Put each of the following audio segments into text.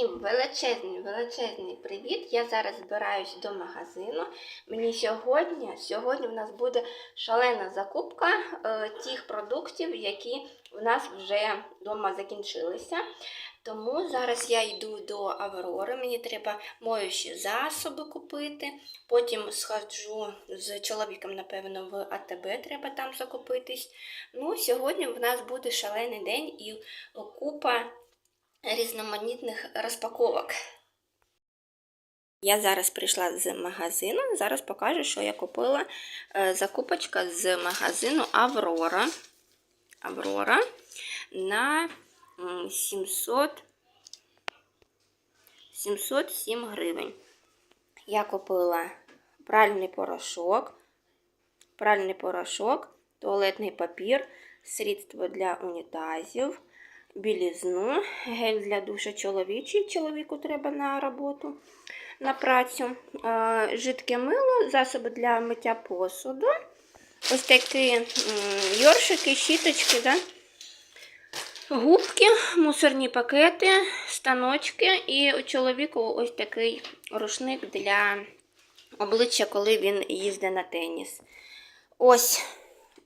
Всім величезний, величезний привіт! Я зараз збираюсь до магазину. Мені сьогодні, сьогодні в нас буде шалена закупка е, тих продуктів, які в нас вже вдома закінчилися. Тому зараз я йду до Аврори. Мені треба моючі засоби купити. Потім сходжу з чоловіком, напевно, в АТБ треба там закупитись. Ну, сьогодні в нас буде шалений день і купа різноманітних розпаковок. Я зараз прийшла з магазину. Зараз покажу, що я купила Е, закупочка з магазину Аврора. Аврора на 700 707 гривень. Я купила пральний порошок, пральний порошок, туалетний папір, средство для унітазів, білізну, гель для душа чоловічий, чоловіку треба на роботу, на працю, жидке мило, засоби для миття посуду. Ось такі йоршики, щіточки, да? губки, мусорні пакети, станочки і у чоловіку ось такий рушник для обличчя, коли він їздить на теніс. Ось,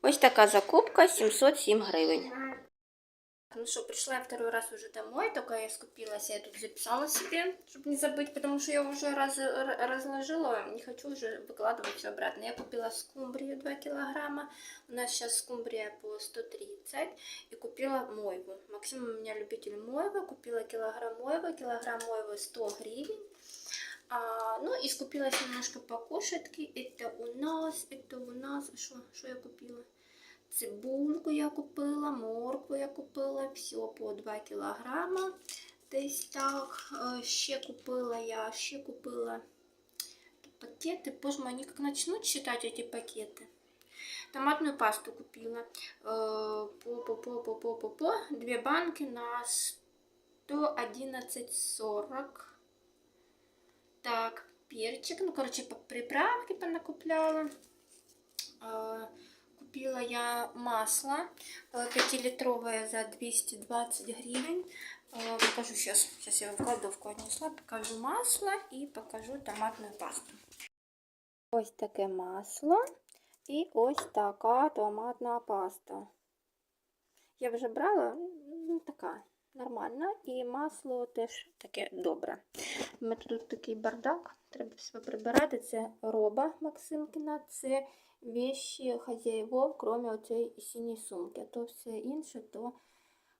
ось така закупка 707 гривень. Ну что, пришла я второй раз уже домой, только я скупилась, я тут записала себе, чтобы не забыть, потому что я уже раз, разложила, не хочу уже выкладывать все обратно. Я купила скумбрию 2 килограмма, у нас сейчас скумбрия по 130, и купила мойву. Максим у меня любитель мойвы, купила килограмм мойвы, килограмм мойвы 100 гривен. А, ну и скупилась немножко покушать, это у нас, это у нас, что, что я купила? Цибульку я купила, моркву я купила, все по 2 кілограма. Десь так. Е, Ще купила я, ще купила пакеты. Боже мой, они как начнут считать эти пакеты. Томатную пасту купила. Э, По, по, по, по, по, по, по. Две банки на 111,40. Так, перчик. Ну, короче, по приправки понакупляла. Э, Купила я масло 5-литровое за 220 гривен. Э, Покажу сейчас. Сейчас я его в кладовку отнесла. Покажу масло и покажу томатную пасту. Ось таке масло і ось така томатна паста. Я вже брала, ну така нормальна. І масло теж таке добре. У мене тут такий бардак, треба все прибирати. Це роба Максимкіна, це вещи хазяївов, крім оцієї синьої сумки. А то все інше, то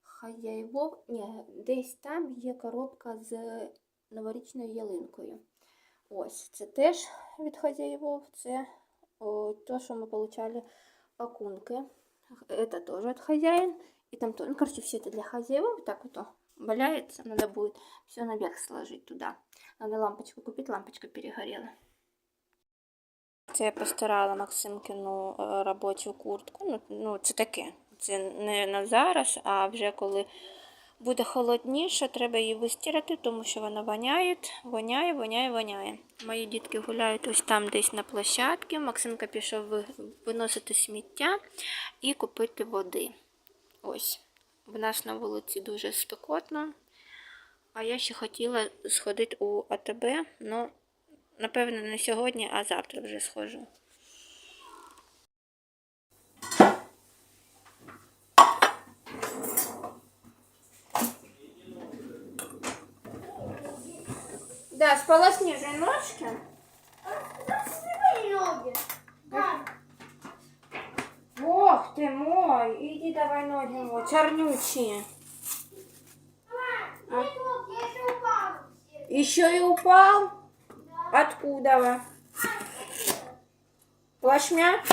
хазяївов. Ні, десь там є коробка з новорічною ялинкою. Ось, це теж від хазяївов, це о, то, що ми получали пакунки. Это тоже от хозяин. И там тоже, ну, короче, все это для хозяев. Так вот валяется. Надо будет все наверх сложить туда. Надо лампочку купить, лампочка перегорела. Це я постирала Максимкину е, робочу куртку. Ну, ну, це таке. Це не на зараз, а вже коли буде холодніше, треба її вистирати, тому що вона воняє, воняє, воняє, воняє. Мої дітки гуляють ось там десь на площадці. Максимка пішов виносити сміття і купити води. Ось. В нас на вулиці дуже спекотно. А я ще хотіла сходити у АТБ, але напевно не сьогодні, а завтра вже схожу. Да, сполосни же ножки. Ты мой, иди давай ноги мой, чернючие. Еще и упал? Откуда вы? Плашмя?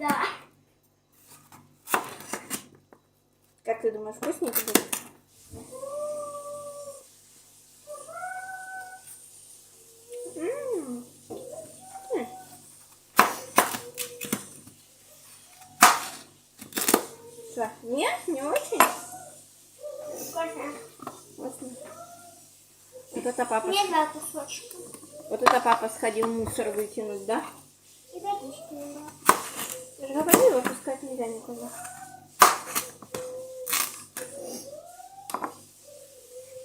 Да. Как ты думаешь, вкусненько будет? Что, нет, не очень? Вкусно. Вкусно. Вот это папа, Мне два кусочка. вот это папа сходил мусор выкинуть, да? И водички дала. Я же говорила, выпускать нельзя никуда.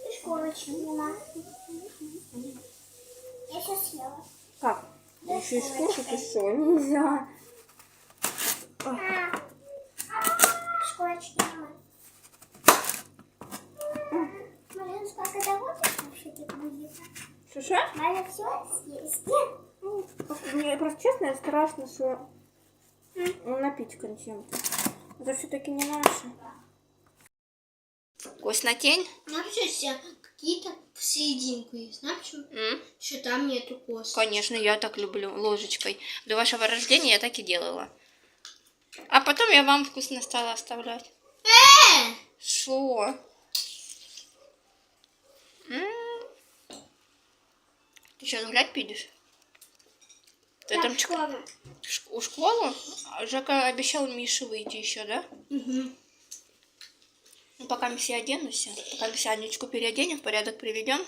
Ж школочки нема. Я сейчас съела. Как? Да Еще и что это? еще нельзя. А, школочки нема. Мариночка, а когда вот кушать будет? Что-что? Надо все съесть. Мне просто честно страшно, что напичкан чем-то. Это все-таки не наше. Вкуснотень? Вообще все какие-то в серединку есть. Знаешь, почему? Что там нету косточек. Конечно, я так люблю ложечкой. До вашего рождения я так и делала. А потом я вам вкусно стала оставлять. Э! Шо? М. Ты сейчас гулять пидешь? Ты там чек- школа. Ш- у школу? А Жека обещал Мише выйти еще, да? Угу. Ну, пока мы все оденусь, пока мы все Анечку переоденем, в порядок приведем.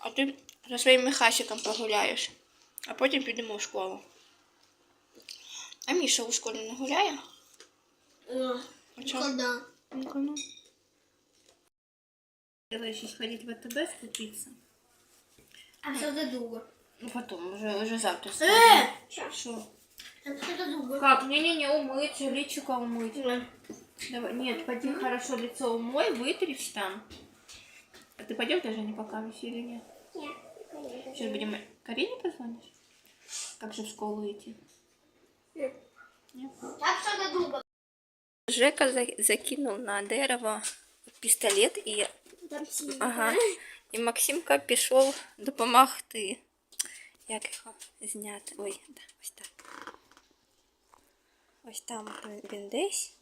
А ты со своим Михасиком прогуляєш, а потім підемо в школу. А Міша у школі не гуляє? А чого? Когда? Ну-ка, Давай сейчас ходить в АТБ скупиться. А что за друга? Ну, потом, уже, уже завтра. Э! Что? А что за друга? Как? Не-не-не, умыть, личико умыть. Давай, нет, пойди хорошо лицо умой, вытрись там. А ты пойдем даже не пока или нет? Нет, конечно. Сейчас будем Карине позвонишь? Как же в школу идти? Жека за- закинул на дерево пістолет і, ага, і Максимка пішов допомогти. Як його зняти? Ой, да, ось так. Ось там він десь.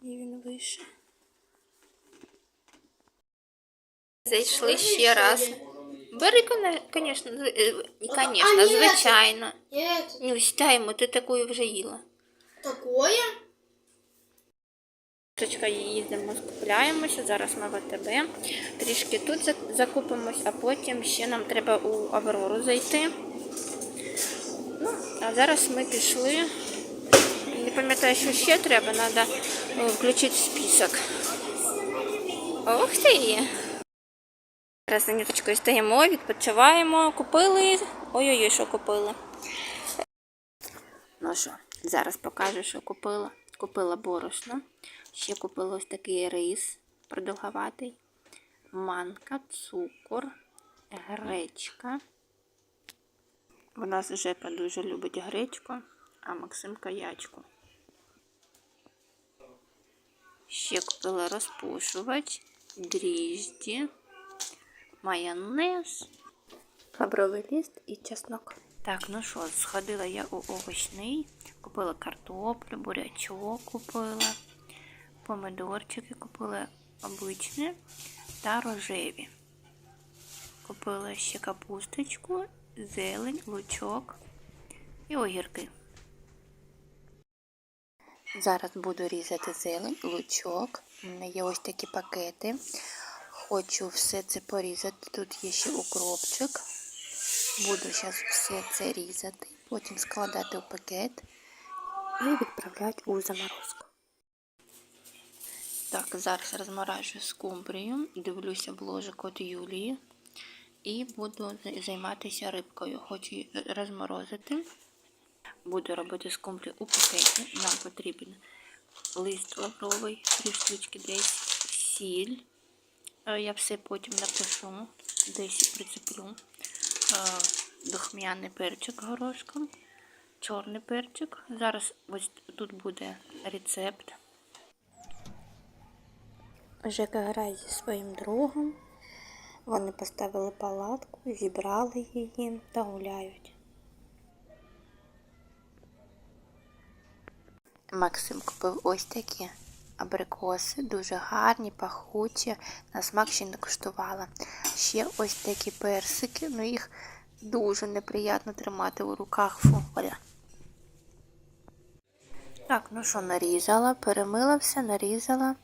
І він вище. Зайшли ще раз. Бери, звісно, звісно, А, звичайно. Нет. Не сідаємо, ти такою вже їла. Такое? Точка їздимо, скупляємося. Зараз ми в АТБ. Трішки тут закупимось, а потім ще нам треба у Аврору зайти. Ну, а зараз ми пішли. Не пам'ятаю, що ще треба, треба включити список. Ух ти! Зараз за ніточкою стоїмо, відпочиваємо, купили. Ой-ой-ой, що купили. Ну що, зараз покажу, що купила. Купила борошно. Ще купила ось такий рис продовгуватий. Манка, цукор, гречка. У нас Жека дуже любить гречку, а Максимка ячку. Ще купила розпушувач, дріжджі, майонез, лавровий лист і чеснок. Так, ну що, сходила я у овочний, купила картоплю, бурячок купила, помидорчики купила обичні та рожеві. Купила ще капусточку, зелень, лучок і огірки. Зараз буду різати зелень, лучок. У мене є ось такі пакети. Хочу все це порізати. Тут є ще укропчик. Буду зараз все це різати, потім складати у пакет і відправляти у заморозку. Так, зараз розморажую скумбрію, дивлюся бложик від Юлії і буду займатися рибкою. Хочу розморозити. Буду робити скумбрію у пакеті. Нам потрібен лист лавровий, три штучки десь, сіль. Е, Я все потім напишу, десь прицеплю. Е, Духмяний перчик горошком, чорний перчик. Зараз ось тут буде рецепт. Жека грає зі своїм другом. Вони поставили палатку, зібрали її та гуляють. Максим купив ось такі абрикоси, дуже гарні, пахучі. На смак ще не куштувала. Ще ось такі персики, ну їх дуже неприємно тримати у руках. Фу, Так, ну що, нарізала, перемила все, нарізала,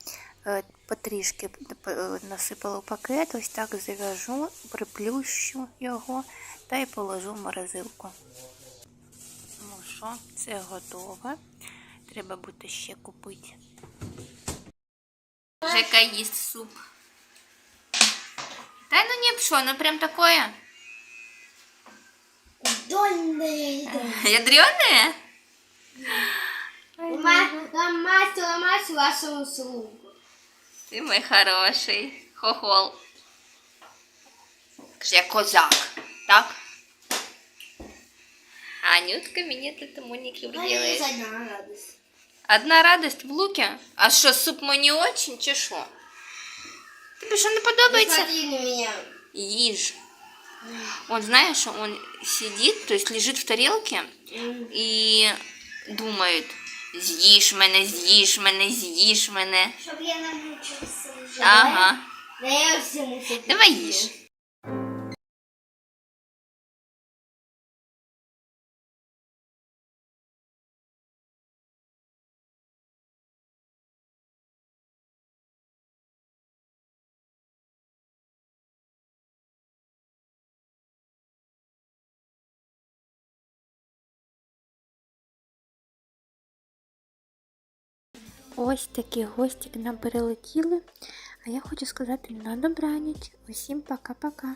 е, потрішки е, насипала в пакет, ось так зав'яжу, приплющу його та й положу в морозилку. Ну що, це готове. Треба буде ще купити. Жека їсть суп. Та ну не що, ну прям такое. Дольне. Ядреное? Масла, масла вашому слугу. Ти мой хороший. Хохол. Каже, я козак, так? А Анютка мені тут моніки делает. одна радость. Одна радость в луке? А що, суп мені не очень, чи що? Тобі що не подобається? Посмотри на меня. Їж. Он, знаешь, он сидит, то есть лежит в тарелке и думает, з'їж мене, з'їж мене, з'їж мене. Щоб я намучився вже. Ага. Да я всему все Давай їж. Ось такі гостики нам перелетіли. А я хочу сказати на добраніч. Усім пока-пока.